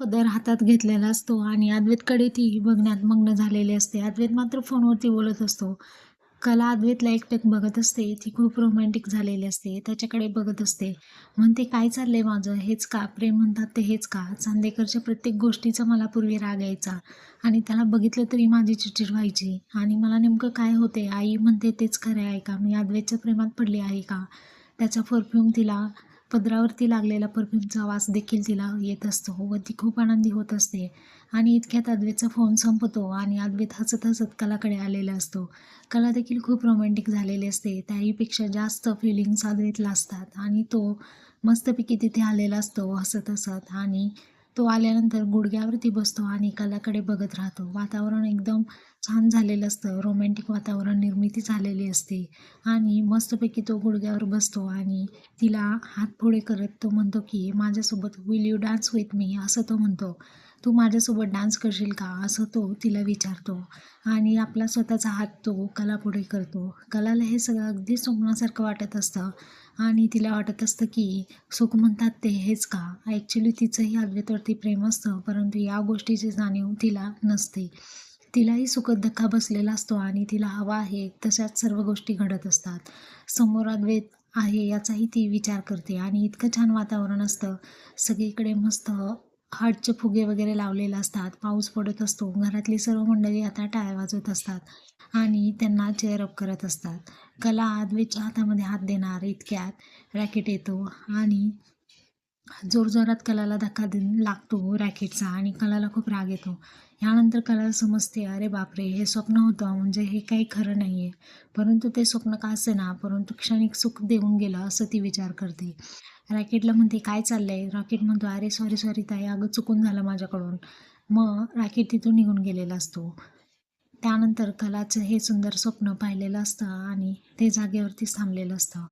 पदर हातात घेतलेला असतो आणि अद्वैतकडे ती बघण्यात मग्न झालेली असते. अद्वैत मात्र फोनवरती बोलत असतो. कला अद्वैतला एकटक बघत असते. ती खूप रोमॅन्टिक झालेली असते. त्याच्याकडे बघत असते. म्हणते काय चाललंय माझं? हेच का? प्रेम म्हणतात ते हेच का? चांदेकरच्या प्रत्येक गोष्टीचा मला पूर्वी राग यायचा आणि त्याला बघितलं तरी माझी चिडचिड व्हायची. आणि मला नेमकं काय होते? आई म्हणते तेच खरं आहे का? मी अद्वैतच्या प्रेमात पडली आहे का? त्याचा परफ्यूम तिला पदरावरती लागलेला परफ्यूमचा वास देखील तिला येत असतो व ती खूप आनंदी होत असते. आणि इतक्यात अद्वेतचा फोन संपतो आणि अद्वैत हसत हसत कलाकडे आलेला असतो. कला देखील खूप रोमॅन्टिक झालेली असते. त्याहीपेक्षा जास्त फिलिंग्स अद्वैतला असतात आणि तो मस्तपैकी तिथे आलेला असतो हसत हसत. आणि तो आल्यानंतर गुडघ्यावरती बसतो आणि कलाकडे बघत राहतो. वातावरण एकदम छान झालेलं असतं. रोमॅन्टिक वातावरण निर्मिती झालेली असते. आणि मस्तपैकी तो गुडघ्यावर बसतो आणि तिला हात पुढे करत तो म्हणतो की माझ्यासोबत will you dance with me असं तो म्हणतो. तू माझ्यासोबत डान्स करशील का? असं तो तिला विचारतो. आणि आपला स्वतःचा हात तो कला पुढे करतो. कलाला हे सगळं अगदी स्वप्नासारखं वाटत असतं. आणि तिला वाटत असतं की सुख म्हणतात ते हेच का? ॲक्च्युली तिचंही अद्वैतवरती प्रेम असतं परंतु या गोष्टीची जाणीव तिला नसते. तिलाही सुखद धक्का बसलेला असतो आणि तिला हवा आहे तशाच सर्व गोष्टी घडत असतात. समोर अद्वैत आहे याचाही ती विचार करते आणि इतकं छान वातावरण असतं. सगळीकडे मस्त हार्टचे फुगे वगैरे लावलेले असतात. पाऊस पडत असतो. घरातली सर्व मंडळी आता टाळ्या वाजवत असतात आणि त्यांना चेअरअप करत असतात. कला आदवेच्या हातामध्ये हात देणार इतक्यात रॅकेट येतो आणि जोरजोरात कलाला धक्का दे लागतो रॅकेटचा आणि कलाला खूप राग येतो. ह्यानंतर कलाला समजते अरे बापरे हे स्वप्न होतं म्हणजे हे काही खरं नाही आहे परंतु ते स्वप्न का असे ना परंतु क्षणिक सुख देऊन गेलं असं ती विचार करते. रॅकेटला म्हणते काय चाललं आहे रॉकेट म्हणतो अरे सॉरी सॉरी ताई अगं चुकून झालं माझ्याकडून. मग रॅकेट तिथून निघून गेलेला असतो. त्यानंतर कलाचं हे सुंदर स्वप्न पाहिलेलं असतं आणि ते जागेवरतीच थांबलेलं असतं.